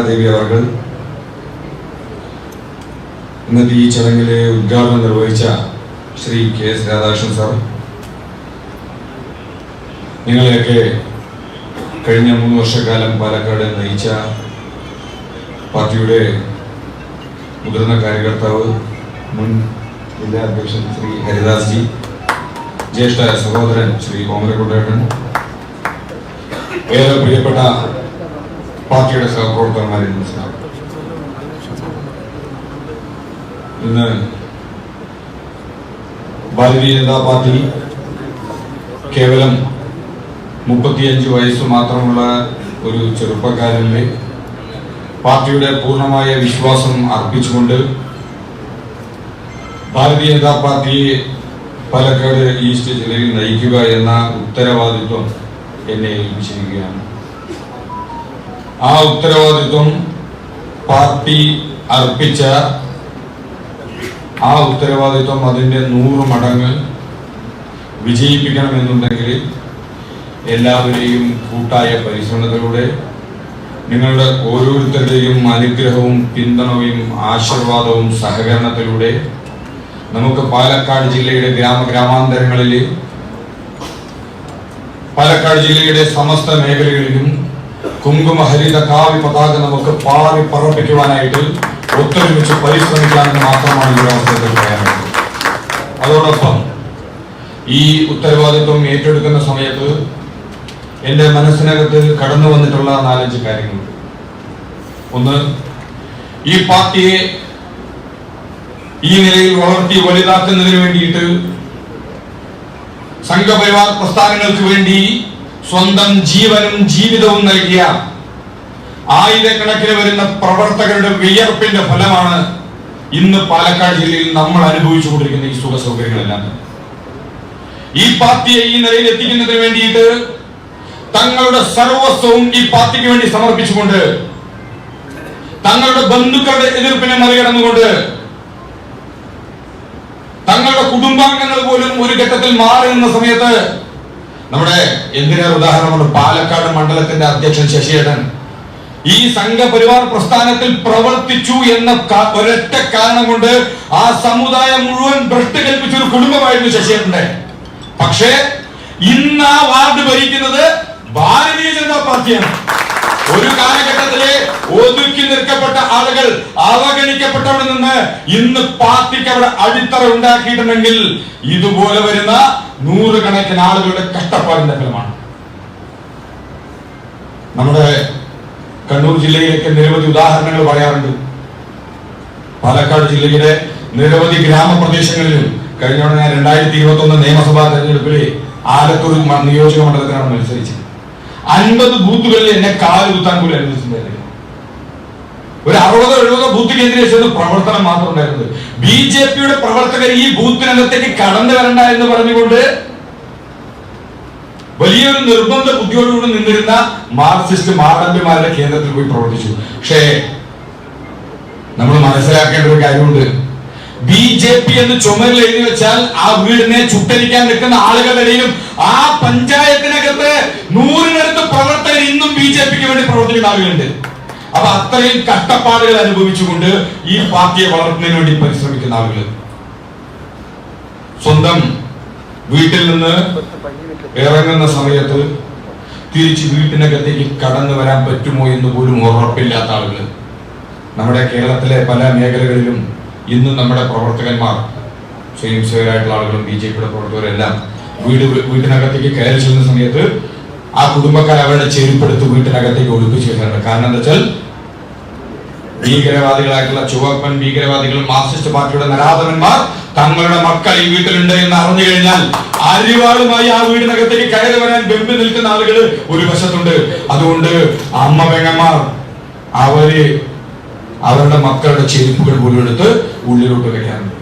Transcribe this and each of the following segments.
ദേവി അവർ ഇന്നത്തെ ഈ ചടങ്ങിലെ ഉദ്ഘാടനം നിർവഹിച്ച Shri K S Radhakrishnan sir. നിങ്ങളെയൊക്കെ കഴിഞ്ഞ മൂന്ന് വർഷക്കാലം പാലക്കാട് നയിച്ച പാർട്ടിയുടെ മുതിർന്ന കാര്യകർത്താവ് മുൻ ജില്ലാ അധ്യക്ഷൻ ശ്രീ ഹരിദാസ് ജി ജ്യേഷ്ഠ സഹോദരൻ ശ്രീ കോമരക്കുട്ടേട്ടൻ ഏറെ പ്രിയപ്പെട്ട പാർട്ടിയുടെ സഹപ്രവർത്തകന്മാരെ മനസ്സിലാക്കും. ഇന്ന് ഭാരതീയ ജനതാ പാർട്ടി കേവലം മുപ്പത്തിയഞ്ച് വയസ്സ് മാത്രമുള്ള ഒരു ചെറുപ്പക്കാരനിലെ പാർട്ടിയുടെ പൂർണമായ വിശ്വാസം അർപ്പിച്ചുകൊണ്ട് ഭാരതീയ ജനതാ പാർട്ടിയെ പാലക്കാട് ഈസ്റ്റ് ജില്ലയിൽ നയിക്കുക എന്ന ഉത്തരവാദിത്വം എന്നെ ഏൽപ്പിച്ചിരിക്കുകയാണ്. ആ ഉത്തരവാദിത്വം പാർട്ടി അർപ്പിച്ച ആ ഉത്തരവാദിത്വം അതിന്റെ നൂറ് മടങ്ങ് വിജയിപ്പിക്കണമെന്നുണ്ടെങ്കിൽ എല്ലാവരെയും കൂട്ടായ പരിശ്രമത്തിലൂടെ നിങ്ങളുടെ ഓരോരുത്തരുടെയും അനുഗ്രഹവും പിന്തുണയും ആശീർവാദവും സഹകരണത്തിലൂടെ നമുക്ക് പാലക്കാട് ജില്ലയുടെ ഗ്രാമ ഗ്രാമാന്തരങ്ങളിൽ പാലക്കാട് ജില്ലയുടെ സമസ്ത മേഖലകളിലും കുങ്കുമഹരിത കാവ്യ പതാക നമുക്ക് പാറി പറപ്പിക്കുവാനായിട്ട് ഒത്തൊരുമിച്ച് പരിശ്രമിക്കാമെന്ന് മാത്രമാണ് ഈ അവസരത്തിൽ പറയാനുള്ളത്. അതോടൊപ്പം ഈ ഉത്തരവാദിത്വം ഏറ്റെടുക്കുന്ന സമയത്ത് എന്റെ മനസ്സിനകത്ത് കടന്നു വന്നിട്ടുള്ള നാലഞ്ച് കാര്യങ്ങൾ ഒന്ന് ഈ പാർട്ടിയെ ഈ നിലയിൽ വളർത്തി വലുതാക്കുന്നതിന് വേണ്ടിയിട്ട് സംഘപരിവാർ പ്രസ്ഥാനങ്ങൾക്ക് വേണ്ടി സ്വന്തം ജീവനും ജീവിതവും നൽകിയ ആയിരക്കണക്കിന് വരുന്ന പ്രവർത്തകരുടെ വിയർപ്പിന്റെ ഫലമാണ് ഇന്ന് പാലക്കാട് ജില്ലയിൽ നമ്മൾ അനുഭവിച്ചു കൊണ്ടിരിക്കുന്ന ഈ സുഖ സൗകര്യങ്ങളെല്ലാം. ഈ പാർട്ടിയെ ഈ നിലയിൽ എത്തിക്കുന്നതിന് വേണ്ടിയിട്ട് തങ്ങളുടെ സർവസ്വവും ഈ പാർട്ടിക്ക് വേണ്ടി സമർപ്പിച്ചുകൊണ്ട് തങ്ങളുടെ ബന്ധുക്കളുടെ എതിർപ്പിനെ മറികടന്നുകൊണ്ട് തങ്ങളുടെ കുടുംബാംഗങ്ങൾ പോലും ഒരു ഘട്ടത്തിൽ മാറി നിന്ന സമയത്ത് നമ്മുടെ എന്തിനാ ഉദാഹരണമാണ് പാലക്കാട് മണ്ഡലത്തിന്റെ അധ്യക്ഷൻ ശശിയേട്ടൻ. ഈ സംഘപരിവാർ പ്രസ്ഥാനത്തിൽ പ്രവർത്തിച്ചു എന്ന ഒരൊറ്റ കാരണം കൊണ്ട് ആ സമുദായം മുഴുവൻ ഭ്രഷ്ട് കൽപ്പിച്ച ഒരു കുടുംബമായിരുന്നു ശശിയേട്ടന്റെ പക്ഷേ ഇന്ന് ആ വാർഡ് ഭരിക്കുന്നത് ഭാരതീയ ജനതാ പാർട്ടിയാണ്. ഒരു കാലഘട്ടത്തിലെ ഒതുക്കി നിൽക്കപ്പെട്ട ആളുകൾ അവഗണിക്കപ്പെട്ടവിടെ നിന്ന് ഇന്ന് പാർട്ടിക്ക് അവിടെ അടിത്തറ ഉണ്ടാക്കിയിട്ടുണ്ടെങ്കിൽ ഇതുപോലെ വരുന്ന നൂറുകണക്കിന് ആളുകളുടെ കഷ്ടപ്പാടിന്റെ ഫലമാണ്. നമ്മുടെ കണ്ണൂർ ജില്ലയിലേക്ക് നിരവധി ഉദാഹരണങ്ങൾ പറയാറുണ്ട്. പാലക്കാട് ജില്ലയിലെ നിരവധി ഗ്രാമപ്രദേശങ്ങളിലും കഴിഞ്ഞ ഞാൻ രണ്ടായിരത്തി ഇരുപത്തി ഒന്ന് നിയമസഭാ തെരഞ്ഞെടുപ്പിലെ ആലത്തൂർ നിയോജക മണ്ഡലത്തിനാണ് മത്സരിച്ചത്. അൻപത് ബൂത്തുകളിൽ എന്നെ കാൽ കുത്താൻ പോലും അനുവദിച്ചിട്ടുണ്ടായിരുന്നു ഒരു അറുപതോ എഴുപതോ ബൂത്ത് കേന്ദ്രീകരിച്ചത് പ്രവർത്തനം മാത്രം ഉണ്ടായിരുന്നത്. ബി ജെ പിയുടെ പ്രവർത്തകർ ഈ ബൂത്തിനകത്തേക്ക് കടന്നു വരണ്ട എന്ന് പറഞ്ഞുകൊണ്ട് വലിയൊരു നിർബന്ധ ബുദ്ധിയോടുകൂടി നിന്നിരുന്ന മാർക്സിസ്റ്റ് മാർഡന്റുമാരുടെ കേന്ദ്രത്തിൽ പോയി പ്രവർത്തിച്ചു. പക്ഷേ നമ്മൾ മനസ്സിലാക്കേണ്ട ഒരു കാര്യമുണ്ട്. ബി ജെ പി എന്ന് ചുമരിൽ എഴുതി വെച്ചാൽ ആ വീടിനെ ചുട്ടരിക്കാൻ നിൽക്കുന്ന ആളുകളുടെയും ആ പഞ്ചായത്തിനകത്ത് നൂറിനടുത്ത് പ്രവർത്തകർ ഇന്നും ബി ജെ പിക്ക് വേണ്ടി പ്രവർത്തിക്കുന്ന ആളുകളുണ്ട്. അപ്പൊ അത്രയും കഷ്ടപ്പാടുകൾ അനുഭവിച്ചുകൊണ്ട് ഈ പാർട്ടിയെ വളർത്തുന്നതിന് വേണ്ടി പരിശ്രമിക്കുന്ന ആളുകൾ. സ്വന്തം വീട്ടിൽ നിന്ന് ഇറങ്ങുന്ന സമയത്ത് തിരിച്ച് വീട്ടിനകത്തേക്ക് കടന്നു വരാൻ പറ്റുമോ എന്ന് പോലും ഉറപ്പില്ലാത്ത ആളുകൾ. നമ്മുടെ കേരളത്തിലെ പല മേഖലകളിലും ഇന്നും നമ്മുടെ പ്രവർത്തകന്മാർ സ്വയം സേവരായിട്ടുള്ള ആളുകളും ബി ജെ പിയുടെ പ്രവർത്തകരെല്ലാം വീട് വീട്ടിനകത്തേക്ക് കയറി ചെല്ലുന്ന സമയത്ത് ആ കുടുംബക്കാർ അവരുടെ ചെരുപ്പെടുത്ത് വീട്ടിനകത്തേക്ക് ഒളിപ്പിച്ചു വെക്കാറുണ്ട് കാരണം എന്താ വെച്ചാൽ ഭീകരവാദികളായിട്ടുള്ള ചുവപ്പൻ ഭീകരവാദികൾ മാർക്സിസ്റ്റ് പാർട്ടിയുടെ നരാധവന്മാർ തങ്ങളുടെ മക്കൾ ഈ വീട്ടിലുണ്ട് എന്ന് അറിഞ്ഞു കഴിഞ്ഞാൽ അരിവാളുമായി ആ വീടിനകത്തേക്ക് കയറി വരാൻ വെമ്പി നിൽക്കുന്ന ആളുകൾ ഒരു വശത്തുണ്ട്. അതുകൊണ്ട് അമ്മ പെങ്ങന്മാർ അവർ അവരുടെ മക്കളുടെ ചെരുപ്പുകൾ പോലും എടുത്ത് ഉള്ളിലോട്ട് വെക്കാറുണ്ട്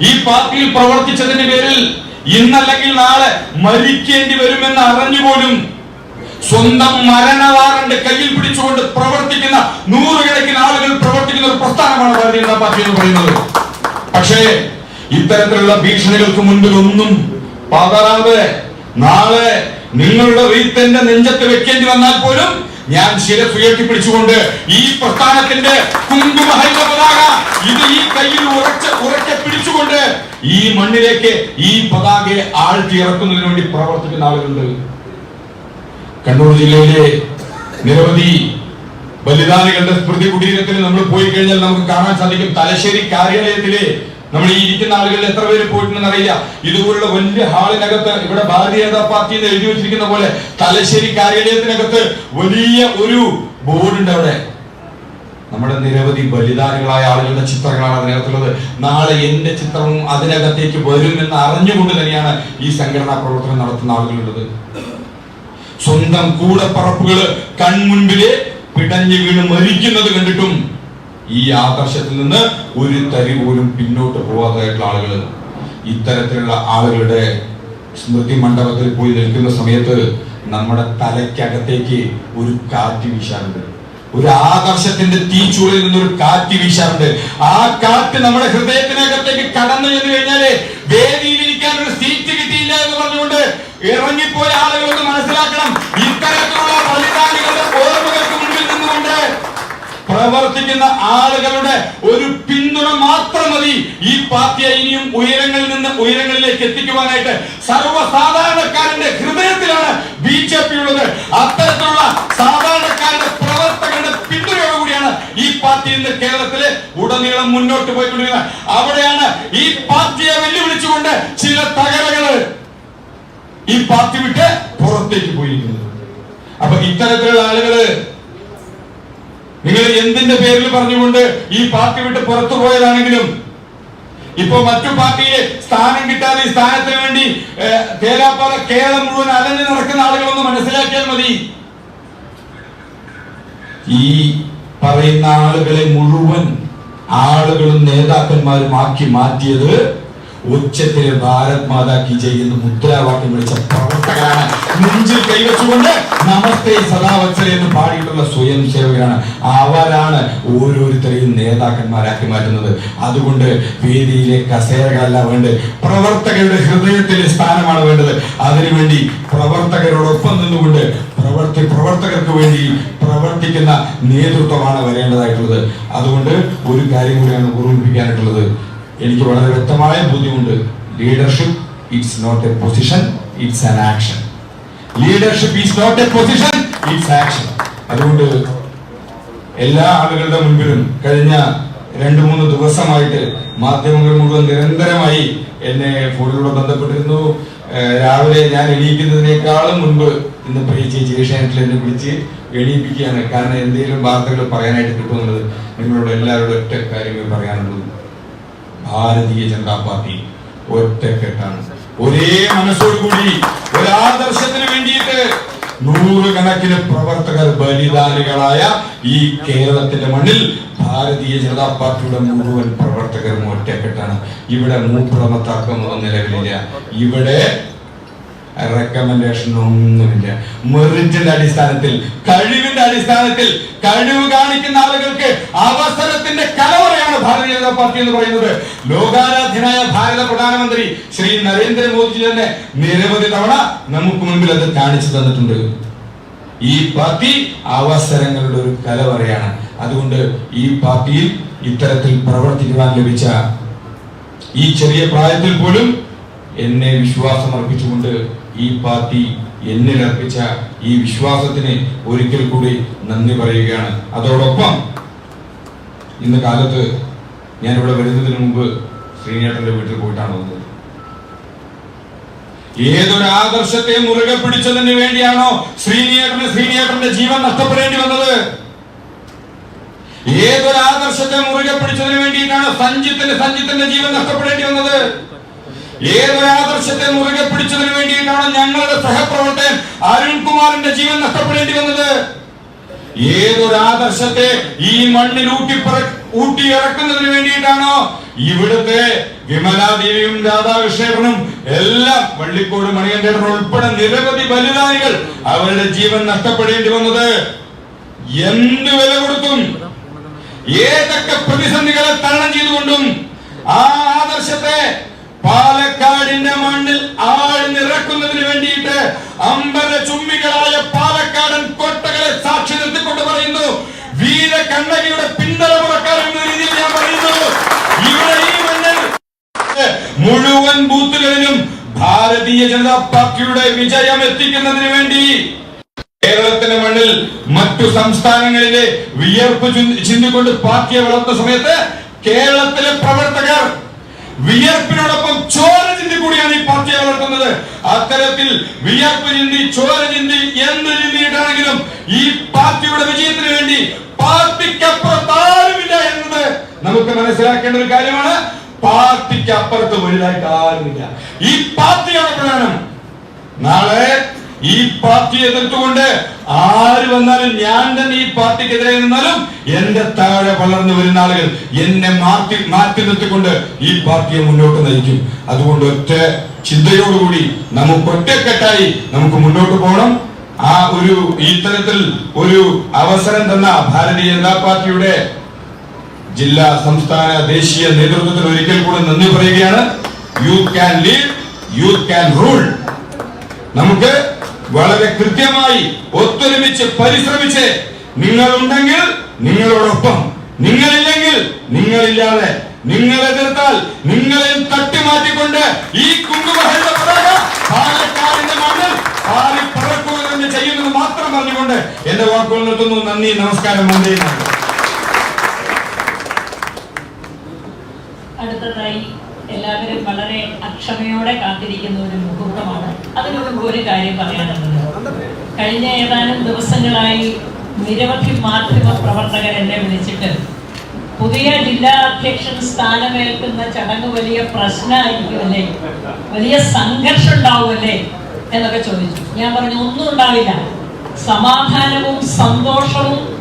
ഈ പാർട്ടിയിൽ പ്രവർത്തിച്ചതിന്റെ പേരിൽ ഇന്നല്ലെങ്കിൽ നാളെ മരിക്കേണ്ടി വരുമെന്ന് അറിഞ്ഞുപോലും സ്വന്തം മരണവാറണ്ട് കയ്യിൽ പിടിച്ചുകൊണ്ട് പ്രവർത്തിക്കുന്ന നൂറുകണക്കിന് ആളുകൾ പ്രവർത്തിക്കുന്ന ഒരു പ്രസ്ഥാനമാണ് ഭാരതീയ ജനതാ പാർട്ടി എന്ന് പറയുന്നത്. പക്ഷേ ഇത്തരത്തിലുള്ള ഭീഷണികൾക്ക് മുൻപിൽ ഒന്നും പതറാതെ നാളെ നിങ്ങളുടെ റീത്തന്റെ നെഞ്ചത്ത് വെക്കേണ്ടി വന്നാൽ പോലും ഞാൻ ശിരസ് ഉയർത്തിപ്പിടിച്ചുകൊണ്ട് ഈ പ്രസ്ഥാനത്തിന്റെ കുങ്കുമഹരിത പതാക ഇത് ഈ കയ്യിൽ ഉറച്ച ഉറക്കെ പിടിച്ചുകൊണ്ട് ഈ മണ്ണിലേക്ക് ഈ പതാകയെ ആഴ്ത്തിയിറക്കുന്നതിന് വേണ്ടി പ്രവർത്തിക്കുന്ന ആളുകളുണ്ട്. കണ്ണൂർ ജില്ലയിലെ നിരവധി ബലിദാനികളുടെ സ്മൃതി കുടീരത്തിൽ നമ്മൾ പോയി കഴിഞ്ഞാൽ നമുക്ക് കാണാൻ സാധിക്കും തലശ്ശേരി കാര്യാലയത്തിലെ നമ്മൾ ഈ ഇരിക്കുന്ന ആളുകളിൽ എത്ര പേര് പോയിട്ടുണ്ടെന്ന് അറിയില്ല. ഇതുപോലുള്ള വലിയ ഹാളിനകത്ത് ഇവിടെ ഭാരതീയ ജനതാ പാർട്ടി എന്ന് എഴുതി വെച്ചിരിക്കുന്ന പോലെ തലശ്ശേരി കാര്യാലയത്തിനകത്ത് വലിയ ഒരു ബോർഡുണ്ട് അവിടെ. നമ്മുടെ നിരവധി ബലിദാനികളായ ആളുകളുടെ ചിത്രങ്ങളാണ് അതിനകത്തുള്ളത്. നാളെ എന്റെ ചിത്രവും അതിനകത്തേക്ക് വരും എന്ന് അറിഞ്ഞുകൊണ്ട് തന്നെയാണ് ഈ സംഘടനാ പ്രവർത്തനം നടത്തുന്ന ആളുകളുള്ളത്. സ്വന്തം കൂടപ്പറപ്പുകൾ കൺമുൻപിലെ പിടഞ്ഞു വീണ് മരിക്കുന്നത് കണ്ടിട്ടും ഈ ആദർശത്തിൽ നിന്ന് ഒരു തരി പോലും പിന്നോട്ട് പോവാതായിട്ടുള്ള ആളുകൾ ഇത്തരത്തിലുള്ള ആളുകളുടെ സ്മൃതി മണ്ഡപത്തിൽ പോയി നിൽക്കുന്ന സമയത്ത് നമ്മുടെ തലയ്ക്കകത്തേക്ക് ഒരു കാറ്റ് വീശാറുണ്ട്. ഒരു ആദർശത്തിന്റെ തീച്ചൂളിൽ നിന്നൊരു കാറ്റ് വീശാറുണ്ട്. ആ കാറ്റ് നമ്മുടെ ഹൃദയത്തിനകത്തേക്ക് കടന്നു ചെന്ന് കഴിഞ്ഞാൽ വേദിയിൽ ഇരിക്കാൻ ഒരു സീറ്റ് കിട്ടിയില്ല എന്ന് പറഞ്ഞുകൊണ്ട് ഇറങ്ങിപ്പോയ ആളുകളൊന്ന് മനസ്സിലാക്കണം. ഇത്തരത്തിലുള്ള പ്രവർത്തിക്കുന്ന ആളുകളുടെ ഒരു പിന്തുണ മാത്രം മതി. ഈ പാർട്ടിയെ ഇനിയും ഉയരങ്ങളിൽ നിന്ന് ഉയരങ്ങളിലേക്ക് എത്തിക്കുവാനായിട്ട് സർവസാധാരണക്കാരന്റെ ഹൃദയത്തിലാണ് ബി ജെ പി ഉള്ളത് അത്തരത്തിലുള്ള സാധാരണക്കാരുടെ പ്രവർത്തകരുടെ പിന്തുണയോടുകൂടിയാണ് ഈ പാർട്ടി ഇന്ന് കേരളത്തിലെ ഉടനീളം മുന്നോട്ട് പോയിക്കൊണ്ടിരിക്കുന്നത്. അവിടെയാണ് ഈ പാർട്ടിയെ വെല്ലുവിളിച്ചുകൊണ്ട് ചില തകരകൾ ഈ പാർട്ടി വിട്ട് പുറത്തേക്ക് പോയിരിക്കുന്നത്. അപ്പൊ ഇത്തരത്തിലുള്ള ആളുകൾ നിങ്ങൾ എന്തിന്റെ പേരിൽ പറഞ്ഞുകൊണ്ട് ഈ പാർട്ടി വിട്ട് പുറത്തു പോയതാണെങ്കിലും ഇപ്പൊ മറ്റു പാർട്ടിയിലെ സ്ഥാനം കിട്ടാതെ ഈ സ്ഥാനത്തിന് വേണ്ടി തേലാപ്പാറ കേരളം മുഴുവൻ അലഞ്ഞു നടക്കുന്ന ആളുകളൊന്ന് മനസ്സിലാക്കിയാൽ മതി. ഈ പറയുന്ന ആളുകളെ മുഴുവൻ ആളുകളും നേതാക്കന്മാരും ആക്കി മാറ്റിയത് ഉച്ചത്തിലെ ഭാരത് മാതാ കി ജയ് എന്ന് മുദ്രാവാക്യം വിളിച്ച പ്രവർത്തകരാണ്. നെഞ്ചിൽ കൈവച്ചുകൊണ്ട് നമസ്തേ സദാവത്സര എന്ന് പാടിയിട്ടുള്ള സ്വയം സേവകരാണ്. അവരാണ് ഓരോരുത്തരെയും നേതാക്കന്മാരാക്കി മാറ്റുന്നത്. അതുകൊണ്ട് വേദിയിലെ കസേരകളല്ല വേണ്ടത് പ്രവർത്തകരുടെ ഹൃദയത്തിലെ സ്ഥാനമാണ് വേണ്ടത്. അതിനുവേണ്ടി പ്രവർത്തകരോടൊപ്പം നിന്നുകൊണ്ട് പ്രവർത്തി പ്രവർത്തകർക്ക് വേണ്ടി പ്രവർത്തിക്കുന്ന നേതൃത്വമാണ് വരേണ്ടതായിട്ടുള്ളത്. അതുകൊണ്ട് ഒരു കാര്യം കൂടിയാണ് ഓർമ്മിപ്പിക്കാനായിട്ടുള്ളത് എനിക്ക് വളരെ വ്യക്തമായ ബോധ്യമുണ്ട്. Leadership it's not a position it's an action leadership is not a position it's action അതുകൊണ്ട് എല്ലാ ആളുകളുടെ മുൻപിലും കഴിഞ്ഞ രണ്ട് മൂന്ന് ദിവസമായിട്ട് മാധ്യമങ്ങൾ മുഴുവൻ നിരന്തരമായി എന്നെ ഫോണിലൂടെ ബന്ധപ്പെട്ടിരുന്നു. രാവിലെ ഞാൻ എണീക്കുന്നതിനേക്കാളും മുൻപ് ഇന്ന് പ്രിയ ചേച്ചി ഏഷ്യാനെറ്റിൽ എന്നെ വിളിച്ച് എണീപ്പിക്കുകയാണ്. കാരണം എന്തെങ്കിലും വാർത്തകൾ പറയാനായിട്ട് കിട്ടുമെന്നത് നിങ്ങളോട് എല്ലാവരോടും ഒറ്റ കാര്യങ്ങൾ പറയാനുള്ളത് ഭാരതീയ ജനതാ പാർട്ടി ഒറ്റക്കെട്ടാണ്. ഒരേ മനസ്സോടുകൂടി ഒരു ആദർശത്തിന് വേണ്ടിയിട്ട് നൂറുകണക്കിന് പ്രവർത്തകർ ബലിദാനികളായ ഈ കേരളത്തിന്റെ മണ്ണിൽ ഭാരതീയ ജനതാ പാർട്ടിയുടെ മുഴുവൻ പ്രവർത്തകരും ഒറ്റക്കെട്ടാണ്. ഇവിടെ മൂപ്പുറമത്താക്കമൊന്നും നിലവിലില്ല ഇവിടെ റെക്കമെൻഡേഷൻ ഒന്നുമില്ല. മെറിറ്റിന്റെ അടിസ്ഥാനത്തിൽ കഴിവിന്റെ അടിസ്ഥാനത്തിൽ കഴിവ് കാണിക്കുന്ന ആളുകൾക്ക് അവസരത്തിന്റെ കലവറയാണ് ഭാരതീയ ജനതാ പാർട്ടി എന്ന് പറയുന്നത്. ലോകാരാധ്യനായ ഭാരത പ്രധാനമന്ത്രി ശ്രീ നരേന്ദ്രമോദി തന്നെ നിരവധി തവണ നമുക്ക് മുൻപിൽ അത് കാണിച്ചു തന്നിട്ടുണ്ട്. ഈ പാർട്ടി അവസരങ്ങളുടെ ഒരു കലവറയാണ്. അതുകൊണ്ട് ഈ പാർട്ടിയിൽ ഇത്തരത്തിൽ പ്രവർത്തിക്കുവാൻ ലഭിച്ച ഈ ചെറിയ പ്രായത്തിൽ പോലും എന്നെ വിശ്വാസം അർപ്പിച്ചുകൊണ്ട് ഈ പാർട്ടി എന്നിൽ അർപ്പിച്ച ഈ വിശ്വാസത്തിന് ഒരിക്കൽ കൂടി നന്ദി പറയുകയാണ്. അതോടൊപ്പം ഇന്ന് കാലത്ത് ഞാനിവിടെ വരുന്നതിന് മുമ്പ് ശ്രീനേട്ടന്റെ വീട്ടിൽ പോയിട്ടാണ് വന്നത്. ഏതൊരു ആദർശത്തെ മുറുകെ പിടിച്ചതിന് വേണ്ടിയാണോ ശ്രീനിയേട്ടന് ശ്രീനിയേട്ടന്റെ ജീവൻ നഷ്ടപ്പെടേണ്ടി വന്നത്? ഏതൊരു ആദർശത്തെ മുറുകെ പിടിച്ചതിന് വേണ്ടിയിട്ടാണ് സഞ്ജിത്തിന് സഞ്ജിത്തിന്റെ ജീവൻ നഷ്ടപ്പെടേണ്ടി വന്നത്? ഏതൊരു ആദർശത്തെ മുറുകെ പിടിച്ചതിന് വേണ്ടിയിട്ടാണ് ഞങ്ങളുടെ സഹപ്രവർത്തകൻ അരുൺകുമാറിന്റെ ജീവൻ നഷ്ടപ്പെടേണ്ടി വന്നത്. ഏതൊരാദർശത്തെ ഈ മണ്ണിൽ ഊട്ടി ഊട്ടി ഇറക്കുന്നതിന് വേണ്ടിയിട്ടാണോ? ഇവിടുത്തെ വിമലാദേവിയും രാധാകൃഷ്ണനും എല്ലാം വള്ളിക്കോട് മണികണ്ഠേട്ടൻ ഉൾപ്പെടെ നിരവധി ബലിദാനികൾ അവരുടെ ജീവൻ നഷ്ടപ്പെടേണ്ടി വന്നത്. എന്ത് വില കൊടുത്തും ഏതൊക്കെ പ്രതിസന്ധികളെ തരണം ചെയ്തുകൊണ്ടും ആ ആദർശത്തെ പാലക്കാടിന്റെ മണ്ണിൽ ആഴ്ന്നിറക്കുന്നതിന് വേണ്ടിയിട്ട് അമ്പര ചുമ്മികളായ പാലക്കാടൻ കോട്ടകളെ സാക്ഷി നിർത്തിക്കൊണ്ട് പറയുന്നു. വീര കണ്ണകിയുടെ പിന്തല പുറക്കാരൻ എന്ന രീതിയിൽ ഞാൻ പറയുന്നു. ഇവിടെ ഈ മണ്ണിൽ മുഴുവൻ ബൂത്തുകളിലും ഭാരതീയ ജനതാ പാർട്ടിയുടെ വിജയം എത്തിക്കുന്നതിന് വേണ്ടി കേരളത്തിന്റെ മണ്ണിൽ മറ്റു സംസ്ഥാനങ്ങളിലെ വിയർപ്പ് ചിന്തിക്കൊണ്ട് പാർട്ടിയെ വളർത്തുന്ന സമയത്ത് കേരളത്തിലെ പ്രവർത്തകർ വിയർപ്പിനോടൊപ്പം ചോര ചിന്തി കൂടിയാണ് ഈ പാർട്ടിയെ വളർത്തുന്നത്. അത്തരത്തിൽ വിയർപ്പ് ചിന്തി ചോര ചിന്തി എന്ന് ചിന്തിയിട്ടാണെങ്കിലും ഈ പാർട്ടിയുടെ വിജയത്തിന് വേണ്ടി പാർട്ടിക്കപ്പുറത്താരുമില്ല എന്നത് നമുക്ക് മനസ്സിലാക്കേണ്ട ഒരു കാര്യമാണ്. പാർട്ടിക്ക് അപ്പുറത്ത് വലുതായിട്ട് ആരുമില്ല. ഈ പാർട്ടിയാണ് പ്രധാനം. നാളെ ഈ പാർട്ടി എതിർത്തുകൊണ്ട് ആര് വന്നാലും ഞാൻ തന്നെ ഈ പാർട്ടിക്കെതിരെ നിന്നാലും എന്റെ താഴെ വളർന്നു വരുന്ന ആളുകൾ എന്നെ മാറ്റി മാറ്റി നിർത്തിക്കൊണ്ട് ഈ പാർട്ടിയെ മുന്നോട്ട് നയിക്കും. അതുകൊണ്ട് ഒറ്റ ചിന്തയോടുകൂടി നമുക്ക് ഒറ്റക്കെട്ടായി നമുക്ക് മുന്നോട്ട് പോകണം. ആ ഒരു ഇത്തരത്തിൽ ഒരു അവസരം തന്ന ഭാരതീയ ജനതാ പാർട്ടിയുടെ ജില്ലാ സംസ്ഥാന ദേശീയ നേതൃത്വത്തിന് ഒരിക്കൽ കൂടെ നന്ദി പറയുകയാണ്. You can lead you can rule നമുക്ക് വളരെ കൃത്യമായി ഒത്തൊരുമിച്ച് പരിശ്രമിച്ച് നിങ്ങൾ ഉണ്ടെങ്കിൽ നിങ്ങളോടൊപ്പം. നിങ്ങളില്ലെങ്കിൽ നിങ്ങളില്ലാതെ. നിങ്ങൾ എതിർത്താൽ നിങ്ങളെ തട്ടിമാറ്റിക്കൊണ്ട് ഈ കുങ്കുമഹരിത പതാക പാലക്കാടിന്റെ മണ്ണിൽ പാലി പറക്കുക തന്നെ ചെയ്യുന്നത് മാത്രം പറഞ്ഞുകൊണ്ട് എന്റെ വാക്കുകൾ നിർത്തുന്നു. നന്ദി നമസ്കാരം. അടുത്തതായി എല്ലാവരും വളരെ അക്ഷമയോടെ കാത്തിരിക്കുന്ന ഒരു മുഹൂർത്തമാണ്. അതിനു ഒരു കാര്യം പറയാനുള്ളത്. കഴിഞ്ഞ ഏതാനും ദിവസങ്ങളായി നിരവധി മാധ്യമ പ്രവർത്തകർ എന്നെ വിളിച്ചിട്ട് പുതിയ ജില്ലാ അധ്യക്ഷൻ സ്ഥാനമേൽക്കുന്ന ചടങ്ങ് വലിയ പ്രശ്നമായിരിക്കുമല്ലേ വലിയ സംഘർഷം ഉണ്ടാവുമല്ലേ എന്നൊക്കെ ചോദിച്ചു. ഞാൻ പറഞ്ഞു ഒന്നും ഉണ്ടാവില്ല. സമാധാനവും സന്തോഷവും